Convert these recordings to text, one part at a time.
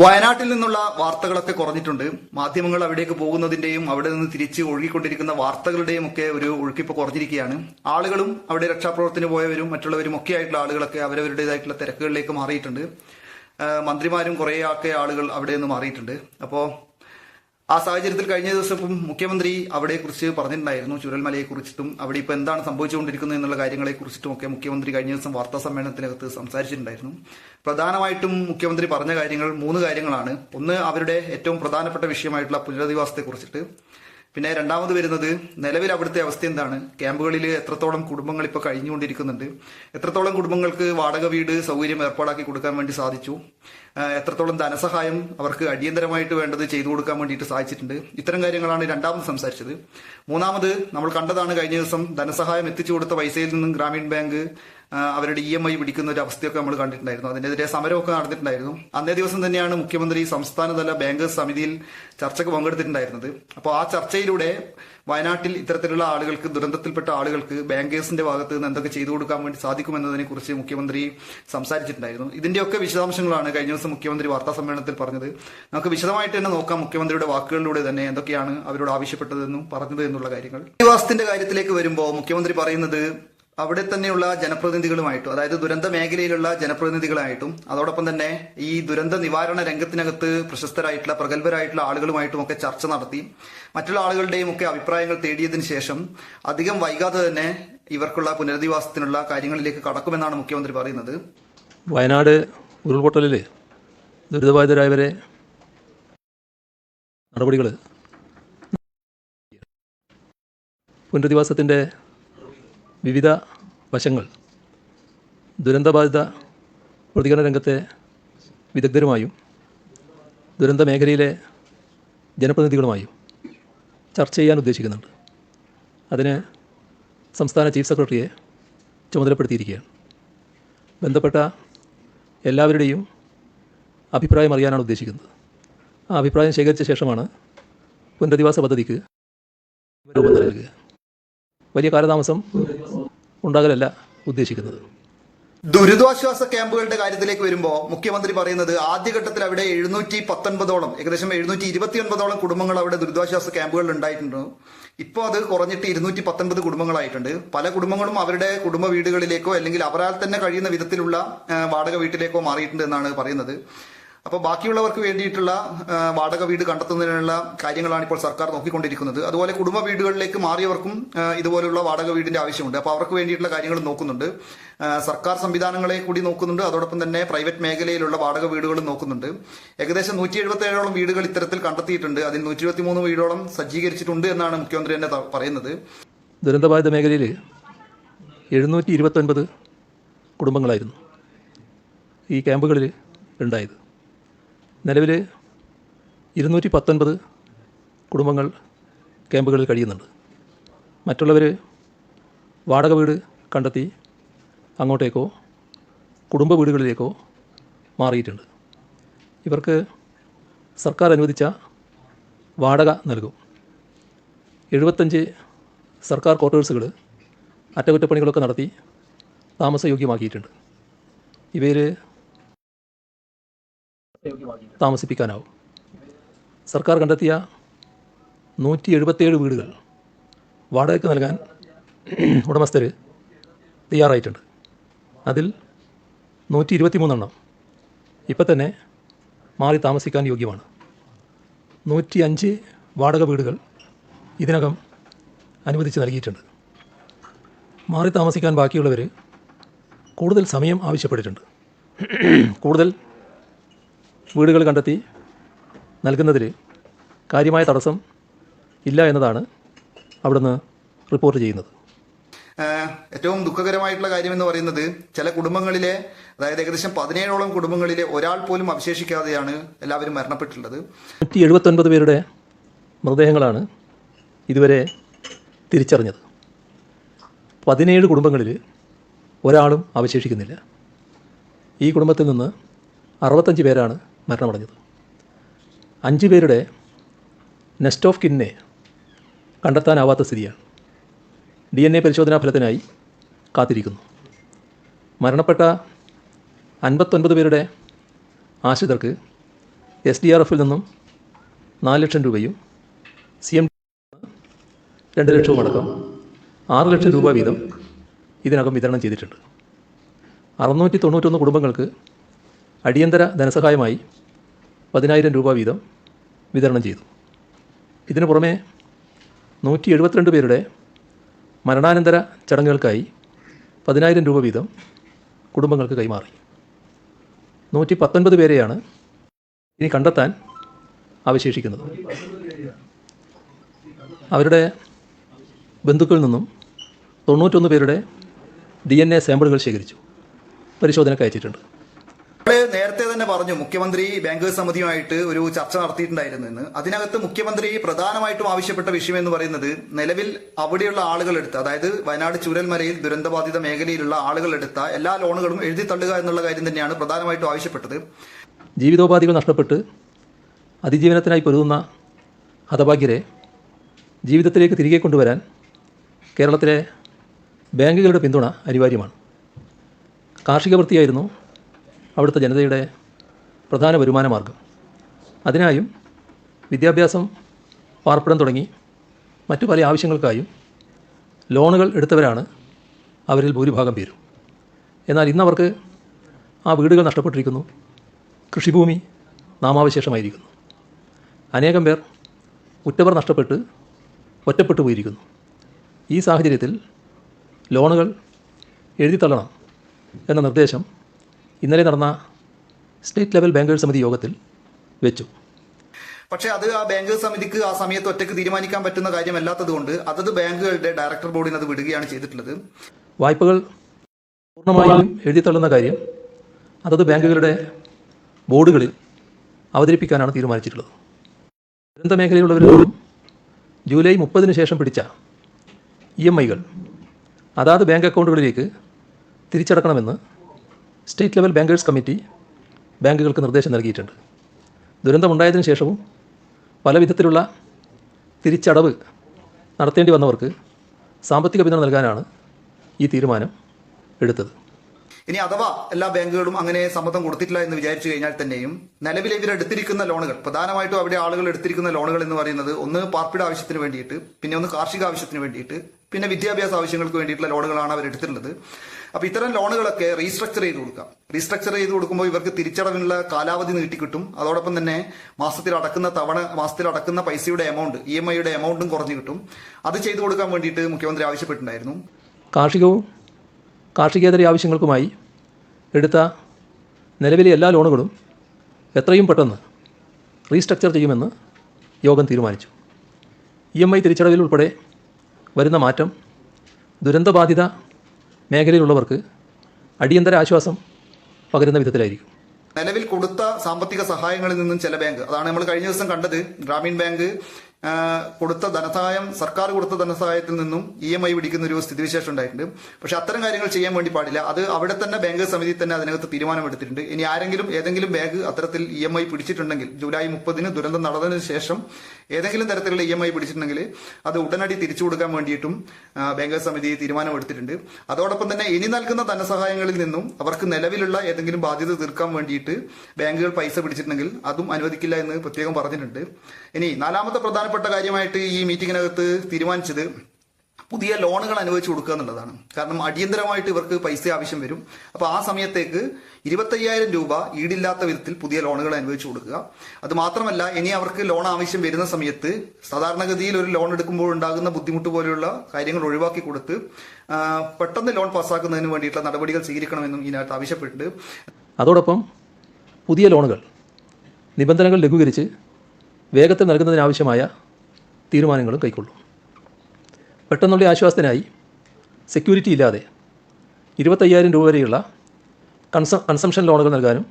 വയനാട്ടിൽ നിന്നുള്ള വാർത്തകളൊക്കെ കുറഞ്ഞിട്ടുണ്ട്. മാധ്യമങ്ങൾ അവിടേക്ക് പോകുന്നതിന്റെയും അവിടെ നിന്ന് തിരിച്ച് ഒഴുകിക്കൊണ്ടിരിക്കുന്ന വാർത്തകളുടെയും ഒക്കെ ഒരു ഒഴുക്കിപ്പ് കുറഞ്ഞിരിക്കുകയാണ്. ആളുകളും അവിടെ രക്ഷാപ്രവർത്തനം പോയവരും മറ്റുള്ളവരും ഒക്കെ ആയിട്ടുള്ള ആളുകളൊക്കെ അവരവരുടേതായിട്ടുള്ള തിരക്കുകളിലേക്ക് മാറിയിട്ടുണ്ട്. മന്ത്രിമാരും കുറേ ആളുകൾ അവിടെ നിന്ന് മാറിയിട്ടുണ്ട്. അപ്പോൾ ആ സാഹചര്യത്തിൽ കഴിഞ്ഞ ദിവസം മുഖ്യമന്ത്രി അവിടെ കുറിച്ച് പറഞ്ഞിട്ടുണ്ടായിരുന്നു. ചുരൽമലയെ കുറിച്ചിട്ടും അവിടെ ഇപ്പൊ എന്താണ് സംഭവിച്ചുകൊണ്ടിരിക്കുന്നത് എന്നുള്ള കാര്യങ്ങളെ കുറിച്ചിട്ടും ഒക്കെ മുഖ്യമന്ത്രി കഴിഞ്ഞ ദിവസം വാർത്താ സമ്മേളനത്തിനകത്ത് സംസാരിച്ചിട്ടുണ്ടായിരുന്നു. പ്രധാനമായിട്ടും മുഖ്യമന്ത്രി പറഞ്ഞ കാര്യങ്ങൾ മൂന്ന് കാര്യങ്ങളാണ്. ഒന്ന് അവരുടെ ഏറ്റവും പ്രധാനപ്പെട്ട വിഷയമായിട്ടുള്ള പുനരധിവാസത്തെ കുറിച്ചിട്ട് പിന്നെ രണ്ടാമത് വരുന്നത് നിലവിൽ അവിടുത്തെ അവസ്ഥ എന്താണ്? ക്യാമ്പുകളിൽ എത്രത്തോളം കുടുംബങ്ങൾ ഇപ്പോൾ കഴിഞ്ഞുകൊണ്ടിരിക്കുന്നുണ്ട്? എത്രത്തോളം കുടുംബങ്ങൾക്ക് വാടക വീട് സൗകര്യം ഏർപ്പാടാക്കി കൊടുക്കാൻ വേണ്ടി സാധിച്ചു? എത്രത്തോളം ധനസഹായം അവർക്ക് അടിയന്തരമായിട്ട് വേണ്ടത് ചെയ്തു കൊടുക്കാൻ വേണ്ടിയിട്ട് സാധിച്ചിട്ടുണ്ട്? ഇത്തരം കാര്യങ്ങളാണ് രണ്ടാമത് സംസാരിച്ചത്. മൂന്നാമത് നമ്മൾ കണ്ടതാണ് കഴിഞ്ഞ ദിവസം ധനസഹായം എത്തിച്ചു കൊടുത്ത പൈസയിൽ നിന്നും ഗ്രാമീൺ ബാങ്ക് അവരുടെ ഇ എം ഐ പിടിക്കുന്ന ഒരു അവസ്ഥയൊക്കെ നമ്മൾ കണ്ടിട്ടുണ്ടായിരുന്നു. അതിനെതിരെ സമരമൊക്കെ നടന്നിട്ടുണ്ടായിരുന്നു. അന്നേ ദിവസം തന്നെയാണ് മുഖ്യമന്ത്രി സംസ്ഥാനതല ബാങ്കേഴ്സ് സമിതിയിൽ ചർച്ചയ്ക്ക് പങ്കെടുത്തിട്ടുണ്ടായിരുന്നത്. അപ്പോൾ ആ ചർച്ചയിലൂടെ വയനാട്ടിൽ ഇത്തരത്തിലുള്ള ആളുകൾക്ക് ദുരന്തത്തിൽപ്പെട്ട ആളുകൾക്ക് ബാങ്കേഴ്സിന്റെ ഭാഗത്ത് നിന്ന് എന്തൊക്കെ ചെയ്തു കൊടുക്കാൻ വേണ്ടി സാധിക്കുമെന്നതിനെ കുറിച്ച് മുഖ്യമന്ത്രി സംസാരിച്ചിട്ടുണ്ടായിരുന്നു. ഇതിന്റെയൊക്കെ വിശദാംശങ്ങളാണ് കഴിഞ്ഞ ദിവസം മുഖ്യമന്ത്രി വാർത്താ സമ്മേളനത്തിൽ പറഞ്ഞത്. നമുക്ക് വിശദമായിട്ട് തന്നെ നോക്കാം മുഖ്യമന്ത്രിയുടെ വാക്കുകളിലൂടെ തന്നെ എന്തൊക്കെയാണ് അവരോട് ആവശ്യപ്പെട്ടതെന്നും പറഞ്ഞത് എന്നുള്ള കാര്യങ്ങൾ. ഈ നിവാസത്തിന്റെ കാര്യത്തിലേക്ക് വരുമ്പോൾ മുഖ്യമന്ത്രി പറയുന്നത് അവിടെ തന്നെയുള്ള ജനപ്രതിനിധികളുമായിട്ടും അതായത് ദുരന്ത മേഖലയിലുള്ള ജനപ്രതിനിധികളായിട്ടും അതോടൊപ്പം തന്നെ ഈ ദുരന്ത നിവാരണ രംഗത്തിനകത്ത് പ്രശസ്തരായിട്ടുള്ള പ്രഗത്ഭരായിട്ടുള്ള ആളുകളുമായിട്ടും ഒക്കെ ചർച്ച നടത്തി മറ്റുള്ള ആളുകളുടെയും ഒക്കെ അഭിപ്രായങ്ങൾ തേടിയതിനു ശേഷം അധികം വൈകാതെ തന്നെ ഇവർക്കുള്ള പുനരധിവാസത്തിനുള്ള കാര്യങ്ങളിലേക്ക് കടക്കുമെന്നാണ് മുഖ്യമന്ത്രി പറയുന്നത്. വയനാട് ഉരുൾപൊട്ടലിൽ ദുരിതബാധിതരായവരെ നടപടികൾ പുനരധിവാസത്തിന്റെ വിവിധ വശങ്ങൾ ദുരന്തബാധിത പ്രതികരണ രംഗത്തെ വിദഗ്ധരുമായും ദുരന്ത മേഖലയിലെ ജനപ്രതിനിധികളുമായും ചർച്ച ചെയ്യാൻ ഉദ്ദേശിക്കുന്നുണ്ട്. അതിന് സംസ്ഥാന ചീഫ് സെക്രട്ടറിയെ ചുമതലപ്പെടുത്തിയിരിക്കുകയാണ്. ബന്ധപ്പെട്ട എല്ലാവരുടെയും അഭിപ്രായം അറിയാനാണ് ഉദ്ദേശിക്കുന്നത്. ആ അഭിപ്രായം ശേഖരിച്ച ശേഷമാണ് പുനരധിവാസ പദ്ധതിക്ക് രൂപം നൽകുക. വലിയ കാലതാമസം ഉണ്ടാകലല്ല ഉദ്ദേശിക്കുന്നത്. ദുരിതാശ്വാസ ക്യാമ്പുകളുടെ കാര്യത്തിലേക്ക് വരുമ്പോൾ മുഖ്യമന്ത്രി പറയുന്നത് ആദ്യഘട്ടത്തിൽ അവിടെ എഴുന്നൂറ്റി പത്തൊൻപതോളം ഏകദേശം എഴുന്നൂറ്റി ഇരുപത്തിയൊൻപതോളം കുടുംബങ്ങൾ അവിടെ ദുരിതാശ്വാസ ക്യാമ്പുകളിൽ ഉണ്ടായിട്ടുണ്ട്. ഇപ്പോൾ അത് കുറഞ്ഞിട്ട് ഇരുന്നൂറ്റി പത്തൊൻപത് കുടുംബങ്ങളായിട്ടുണ്ട്. പല കുടുംബങ്ങളും അവരുടെ കുടുംബ വീടുകളിലേക്കോ അല്ലെങ്കിൽ അവരാൽ തന്നെ കഴിയുന്ന വിധത്തിലുള്ള വാടക വീട്ടിലേക്കോ മാറിയിട്ടുണ്ട് എന്നാണ് പറയുന്നത്. അപ്പോൾ ബാക്കിയുള്ളവർക്ക് വേണ്ടിയിട്ടുള്ള വാടക വീട് കണ്ടെത്തുന്നതിനുള്ള കാര്യങ്ങളാണ് ഇപ്പോൾ സർക്കാർ നോക്കിക്കൊണ്ടിരിക്കുന്നത്. അതുപോലെ കുടുംബ വീടുകളിലേക്ക് മാറിയവർക്കും ഇതുപോലുള്ള വാടക വീടിന്റെ ആവശ്യമുണ്ട്. അപ്പോൾ അവർക്ക് വേണ്ടിയിട്ടുള്ള കാര്യങ്ങൾ നോക്കുന്നുണ്ട്. സർക്കാർ സംവിധാനങ്ങളെ കൂടി നോക്കുന്നുണ്ട്. അതോടൊപ്പം തന്നെ പ്രൈവറ്റ് മേഖലയിലുള്ള വാടക വീടുകളും നോക്കുന്നുണ്ട്. ഏകദേശം നൂറ്റി എഴുപത്തി ഏഴോളം വീടുകൾ ഇത്തരത്തിൽ കണ്ടെത്തിയിട്ടുണ്ട്. അതിൽ നൂറ്റി ഇരുപത്തി മൂന്ന് വീടോളം സജ്ജീകരിച്ചിട്ടുണ്ട് എന്നാണ് മുഖ്യമന്ത്രി തന്നെ പറയുന്നത്. ദുരന്തബാധിത മേഖലയിൽ എഴുന്നൂറ്റി ഇരുപത്തൊൻപത് കുടുംബങ്ങളായിരുന്നു ഈ ക്യാമ്പുകളിൽ ഉണ്ടായത്. നിലവിൽ ഇരുന്നൂറ്റി പത്തൊൻപത് കുടുംബങ്ങൾ ക്യാമ്പുകളിൽ കഴിയുന്നുണ്ട്. മറ്റുള്ളവർ വാടക വീട് കണ്ടെത്തി അങ്ങോട്ടേക്കോ കുടുംബ വീടുകളിലേക്കോ മാറിയിട്ടുണ്ട്. ഇവർക്ക് സർക്കാർ അനുവദിച്ച വാടക നൽകും. എഴുപത്തഞ്ച് സർക്കാർ ക്വാർട്ടേഴ്സുകൾ അറ്റകുറ്റപ്പണികളൊക്കെ നടത്തി താമസയോഗ്യമാക്കിയിട്ടുണ്ട്. ഇവയിൽ താമസിപ്പിക്കാനാവും. സർക്കാർ കണ്ടെത്തിയ നൂറ്റി എഴുപത്തേഴ് വീടുകൾ വാടകയ്ക്ക് നൽകാൻ ഉടമസ്ഥർ തയ്യാറായിട്ടുണ്ട്. അതിൽ നൂറ്റി ഇരുപത്തി മൂന്നെണ്ണം ഇപ്പം തന്നെ മാറി താമസിക്കാൻ യോഗ്യമാണ്. നൂറ്റി അഞ്ച് വാടക വീടുകൾ ഇതിനകം അനുവദിച്ച് നൽകിയിട്ടുണ്ട്. മാറി താമസിക്കാൻ ബാക്കിയുള്ളവർ കൂടുതൽ സമയം ആവശ്യപ്പെട്ടിട്ടുണ്ട്. കൂടുതൽ വീടുകൾ കണ്ടെത്തി നൽകുന്നതിൽ കാര്യമായ തടസ്സം ഇല്ല എന്നതാണ് അവിടുന്ന് റിപ്പോർട്ട് ചെയ്യുന്നത്. ഏറ്റവും ദുഃഖകരമായിട്ടുള്ള കാര്യം എന്ന് പറയുന്നത് ചില കുടുംബങ്ങളിലെ അതായത് ഏകദേശം പതിനേഴോളം കുടുംബങ്ങളിലെ ഒരാൾ പോലും അവശേഷിക്കാതെയാണ് എല്ലാവരും മരണപ്പെട്ടിട്ടുള്ളത്. നൂറ്റി എഴുപത്തൊൻപത് പേരുടെ മൃതദേഹങ്ങളാണ് ഇതുവരെ തിരിച്ചറിഞ്ഞത്. പതിനേഴ് കുടുംബങ്ങളിൽ ഒരാളും അവശേഷിക്കുന്നില്ല. ഈ കുടുംബത്തിൽ നിന്ന് അറുപത്തഞ്ച് പേരാണ് മരണമടഞ്ഞത്. അഞ്ച് പേരുടെ നെസ്റ്റ് ഓഫ് കിന്നെ കണ്ടെത്താനാവാത്ത സ്ഥിതിയാണ്. ഡി എൻ എ പരിശോധനാ ഫലത്തിനായി കാത്തിരിക്കുന്നു. മരണപ്പെട്ട അൻപത്തൊൻപത് പേരുടെ ആശ്രിതർക്ക് എസ് ഡി ആർ എഫിൽ നിന്നും നാല് ലക്ഷം രൂപയും സി എം രണ്ട് ലക്ഷവും അടക്കം ആറ് ലക്ഷം രൂപ വീതം ഇതിനകം വിതരണം ചെയ്തിട്ടുണ്ട്. അറുന്നൂറ്റി തൊണ്ണൂറ്റൊന്ന് കുടുംബങ്ങൾക്ക് അടിയന്തര ധനസഹായമായി പതിനായിരം രൂപ വീതം വിതരണം ചെയ്തു. ഇതിനു പുറമെ നൂറ്റി എഴുപത്തിരണ്ട് പേരുടെ മരണാനന്തര ചടങ്ങുകൾക്കായി പതിനായിരം രൂപ വീതം കുടുംബങ്ങൾക്ക് കൈമാറി. നൂറ്റി പത്തൊൻപത് പേരെയാണ് ഇനി കണ്ടെത്താൻ അവശേഷിക്കുന്നത്. അവരുടെ ബന്ധുക്കളിൽ നിന്നും തൊണ്ണൂറ്റൊന്ന് പേരുടെ ഡി എൻ എ സാമ്പിളുകൾ ശേഖരിച്ചു. പരിശോധനയ്ക്ക് അയച്ചിട്ടുണ്ട്. നമ്മൾ നേരത്തെ തന്നെ പറഞ്ഞു മുഖ്യമന്ത്രി ബാങ്കേഴ്സ് സമിതിയുമായിട്ട് ഒരു ചർച്ച നടത്തിയിട്ടുണ്ടായിരുന്നു എന്ന് അതിനകത്ത് മുഖ്യമന്ത്രി പ്രധാനമായിട്ടും ആവശ്യപ്പെട്ട വിഷയം എന്ന് പറയുന്നത് നിലവിൽ അവിടെയുള്ള ആളുകൾ എടുത്ത അതായത് വയനാട് ചുരൽമലയിൽ ദുരന്തബാധിത മേഖലയിലുള്ള ആളുകൾ എടുത്ത എല്ലാ ലോണുകളും എഴുതി തള്ളുക എന്നുള്ള കാര്യം തന്നെയാണ് പ്രധാനമായിട്ടും ആവശ്യപ്പെട്ടത്. ജീവിതോപാധികൾ നഷ്ടപ്പെട്ട് അതിജീവനത്തിനായി പൊരുതുന്ന ഹതഭാഗ്യരെ ജീവിതത്തിലേക്ക് തിരികെ കൊണ്ടുവരാൻ കേരളത്തിലെ ബാങ്കുകളുടെ പിന്തുണ അനിവാര്യമാണ്. കാർഷിക വൃത്തിയായിരുന്നു അവിടുത്തെ ജനതയുടെ പ്രധാന വരുമാന മാർഗം അതിനായും വിദ്യാഭ്യാസം പാർപ്പിടം തുടങ്ങി മറ്റു പല ആവശ്യങ്ങൾക്കായും ലോണുകൾ എടുത്തവരാണ് അവരിൽ ഭൂരിഭാഗം പേരും. എന്നാൽ ഇന്നവർക്ക് ആ വീടുകൾ നഷ്ടപ്പെട്ടിരിക്കുന്നു. കൃഷിഭൂമി നാമാവശേഷമായിരിക്കുന്നു. അനേകം പേർ ഉറ്റവർ നഷ്ടപ്പെട്ട് ഒറ്റപ്പെട്ടു പോയിരിക്കുന്നു. ഈ സാഹചര്യത്തിൽ ലോണുകൾ എഴുതിത്തള്ളണം എന്ന നിർദ്ദേശം ഇന്നലെ നടന്ന സ്റ്റേറ്റ് ലെവൽ ബാങ്കേഴ്സ് സമിതി യോഗത്തിൽ വെച്ചു. പക്ഷേ അത് ആ ബാങ്കേഴ്സ് സമിതിക്ക് ആ സമയത്ത് ഒറ്റയ്ക്ക് തീരുമാനിക്കാൻ പറ്റുന്ന കാര്യമല്ലാത്തത് കൊണ്ട് അതത് ബാങ്കുകളുടെ ഡയറക്ടർ ബോർഡിന് അത് വിടുകയാണ് ചെയ്തിട്ടുള്ളത്. വായ്പകൾ പൂർണമായും എഴുതിത്തള്ളുന്ന കാര്യം അതത് ബാങ്കുകളുടെ ബോർഡുകളിൽ അവതരിപ്പിക്കാനാണ് തീരുമാനിച്ചിട്ടുള്ളത്. ദുരന്ത മേഖലയിലുള്ളവരും ജൂലൈ മുപ്പതിന് ശേഷം പിടിച്ച ഇ എം ഐകൾ അതാത് ബാങ്ക് അക്കൗണ്ടുകളിലേക്ക് തിരിച്ചടക്കണമെന്ന് സ്റ്റേറ്റ് ലെവൽ ബാങ്കേഴ്സ് കമ്മിറ്റി ബാങ്കുകൾക്ക് നിർദ്ദേശം നൽകിയിട്ടുണ്ട്. ദുരന്തമുണ്ടായതിനു ശേഷവും പല വിധത്തിലുള്ള തിരിച്ചടവ് നടത്തേണ്ടി വന്നവർക്ക് സാമ്പത്തിക പിന്തുണ നൽകാനാണ് ഈ തീരുമാനം എടുത്തത്. ഇനി അഥവാ എല്ലാ ബാങ്കുകളും അങ്ങനെ സമ്മതം കൊടുത്തിട്ടില്ല എന്ന് വിചാരിച്ചു കഴിഞ്ഞാൽ തന്നെയും നിലവിൽ ഇവർ എടുത്തിരിക്കുന്ന ലോണുകൾ പ്രധാനമായിട്ടും അവിടെ ആളുകൾ എടുത്തിരിക്കുന്ന ലോണുകൾ എന്ന് പറയുന്നത് ഒന്ന് പാർപ്പിട ആവശ്യത്തിന് വേണ്ടിയിട്ട് പിന്നെ ഒന്ന് കാർഷിക ആവശ്യത്തിന് വേണ്ടിയിട്ട് പിന്നെ വിദ്യാഭ്യാസ ആവശ്യങ്ങൾക്ക് വേണ്ടിയിട്ടുള്ള ലോണുകളാണ് അവർ എടുത്തിട്ടുള്ളത്. അപ്പൊ ഇത്തരം ലോണുകളൊക്കെ റീസ്ട്രക്ചർ ചെയ്ത് കൊടുക്കാം. റീസ്ട്രക്ചർ ചെയ്ത് കൊടുക്കുമ്പോൾ ഇവർക്ക് തിരിച്ചടവിനുള്ള കാലാവധി നീട്ടിക്കിട്ടും അതോടൊപ്പം തന്നെ മാസത്തിൽ അടക്കുന്ന തവണ മാസത്തിൽ അടക്കുന്ന പൈസയുടെ എമൗണ്ട് ഇ എം ഐയുടെ എമൗണ്ടും കുറഞ്ഞു കിട്ടും. അത് ചെയ്തു കൊടുക്കാൻ വേണ്ടിയിട്ട് മുഖ്യമന്ത്രി ആവശ്യപ്പെട്ടിട്ടുണ്ടായിരുന്നു. കാർഷികവും കാർഷികേതര ആവശ്യങ്ങൾക്കുമായി എടുത്ത നിലവിലെ എല്ലാ ലോണുകളും എത്രയും പെട്ടെന്ന് റീസ്ട്രക്ചർ ചെയ്യുമെന്ന് യോഗം തീരുമാനിച്ചു. ഇ എം ഐ തിരിച്ചടവിൽ ഉൾപ്പെടെ വരുന്ന മാറ്റം ദുരന്തബാധിത മേഖലയിലുള്ളവർക്ക് അടിയന്തര ആശ്വാസം പകരുന്ന വിധത്തിലായിരിക്കും. നിലവിൽ കൊടുത്ത സാമ്പത്തിക സഹായങ്ങളിൽ നിന്നും ചില ബാങ്ക് അതാണ് നമ്മൾ കഴിഞ്ഞ ദിവസം കണ്ടത് ഗ്രാമീൺ ബാങ്ക് കൊടുത്ത ധനസഹായം സർക്കാർ കൊടുത്ത ധനസഹായത്തിൽ നിന്നും ഇ എം ഐ പിടിക്കുന്ന ഒരു സ്ഥിതിവിശേഷം ഉണ്ടായിട്ടുണ്ട്. പക്ഷെ അത്തരം കാര്യങ്ങൾ ചെയ്യാൻ വേണ്ടി പാടില്ല. അത് അവിടെ തന്നെ ബാങ്ക് സമിതി തന്നെ അതിനകത്ത് തീരുമാനമെടുത്തിട്ടുണ്ട്. ഇനി ആരെങ്കിലും ഏതെങ്കിലും ബാങ്ക് അത്തരത്തിൽ ഇ എം ഐ പിടിച്ചിട്ടുണ്ടെങ്കിൽ ജൂലൈ മുപ്പതിന് ദുരന്തം നടന്നതിന് ശേഷം ഏതെങ്കിലും തരത്തിലുള്ള ഇ എം ഐ പിടിച്ചിട്ടുണ്ടെങ്കിൽ അത് ഉടനടി തിരിച്ചു കൊടുക്കാൻ വേണ്ടിയിട്ടും ബാങ്ക് സമിതി തീരുമാനമെടുത്തിട്ടുണ്ട്. അതോടൊപ്പം തന്നെ ഇനി നൽകുന്ന ധനസഹായങ്ങളിൽ നിന്നും അവർക്ക് നിലവിലുള്ള ഏതെങ്കിലും ബാധ്യത തീർക്കാൻ വേണ്ടിയിട്ട് ബാങ്കുകൾ പൈസ പിടിച്ചിട്ടുണ്ടെങ്കിൽ അതും അനുവദിക്കില്ല എന്ന് പ്രത്യേകം പറഞ്ഞിട്ടുണ്ട്. ഇനി നാലാമത്തെ പ്രധാനപ്പെട്ട കാര്യമായിട്ട് ഈ മീറ്റിങ്ങിനകത്ത് തീരുമാനിച്ചത് പുതിയ ലോണുകൾ അനുവദിച്ചു കൊടുക്കുക എന്നുള്ളതാണ്. കാരണം അടിയന്തരമായിട്ട് ഇവർക്ക് പൈസ ആവശ്യം വരും. അപ്പൊ ആ സമയത്തേക്ക് ഇരുപത്തയ്യായിരം രൂപ ഈടില്ലാത്ത വിധത്തിൽ പുതിയ ലോണുകൾ അനുവദിച്ചു കൊടുക്കുക. അത് മാത്രമല്ല ഇനി അവർക്ക് ലോൺ ആവശ്യം വരുന്ന സമയത്ത് സാധാരണഗതിയിൽ ഒരു ലോൺ എടുക്കുമ്പോൾ ഉണ്ടാകുന്ന ബുദ്ധിമുട്ട് പോലെയുള്ള കാര്യങ്ങൾ ഒഴിവാക്കി കൊടുത്ത് പെട്ടെന്ന് ലോൺ പാസ്സാക്കുന്നതിന് വേണ്ടിയിട്ടുള്ള നടപടികൾ സ്വീകരിക്കണമെന്നും ഇതിനകത്ത് ആവശ്യപ്പെട്ടിട്ടുണ്ട്. അതോടൊപ്പം പുതിയ ലോണുകൾ നിബന്ധനകൾ ലഘൂകരിച്ച് വേഗത്തിൽ നൽകുന്നതിനാവശ്യമായ തീരുമാനങ്ങളും കൈക്കൊള്ളും. പെട്ടെന്നുള്ള ആശ്വാസത്തിനായി സെക്യൂരിറ്റി ഇല്ലാതെ ഇരുപത്തയ്യായിരം രൂപ വരെയുള്ള കൺസ കൺസംഷൻ ലോണുകൾ നൽകാനും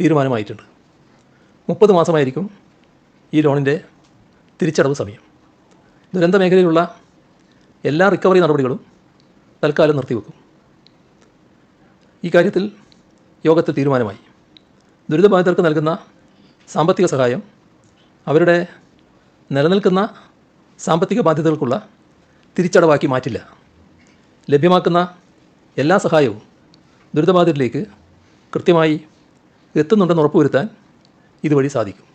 തീരുമാനമായിട്ടുണ്ട്. മുപ്പത് മാസമായിരിക്കും ഈ ലോണിന്റെ തിരിച്ചടവ് സമയം. ദുരന്ത മേഖലയിലുള്ള എല്ലാ റിക്കവറി നടപടികളും തൽക്കാലം നിർത്തിവെക്കും. ഈ കാര്യത്തിൽ യോഗത്തിൽ തീരുമാനമായി. ദുരിതബാധിതർക്ക് നൽകുന്ന സാമ്പത്തിക സഹായം അവരുടെ നിലനിൽക്കുന്ന സാമ്പത്തിക ബാധ്യതകൾക്കുള്ള തിരിച്ചടവാക്കി മാറ്റില്ല. ലഭ്യമാക്കുന്ന എല്ലാ സഹായവും ദുരിതബാധിതരിലേക്ക് കൃത്യമായി എത്തുന്നുണ്ടെന്ന് ഉറപ്പുവരുത്താൻ ഇതുവഴി സാധിക്കും.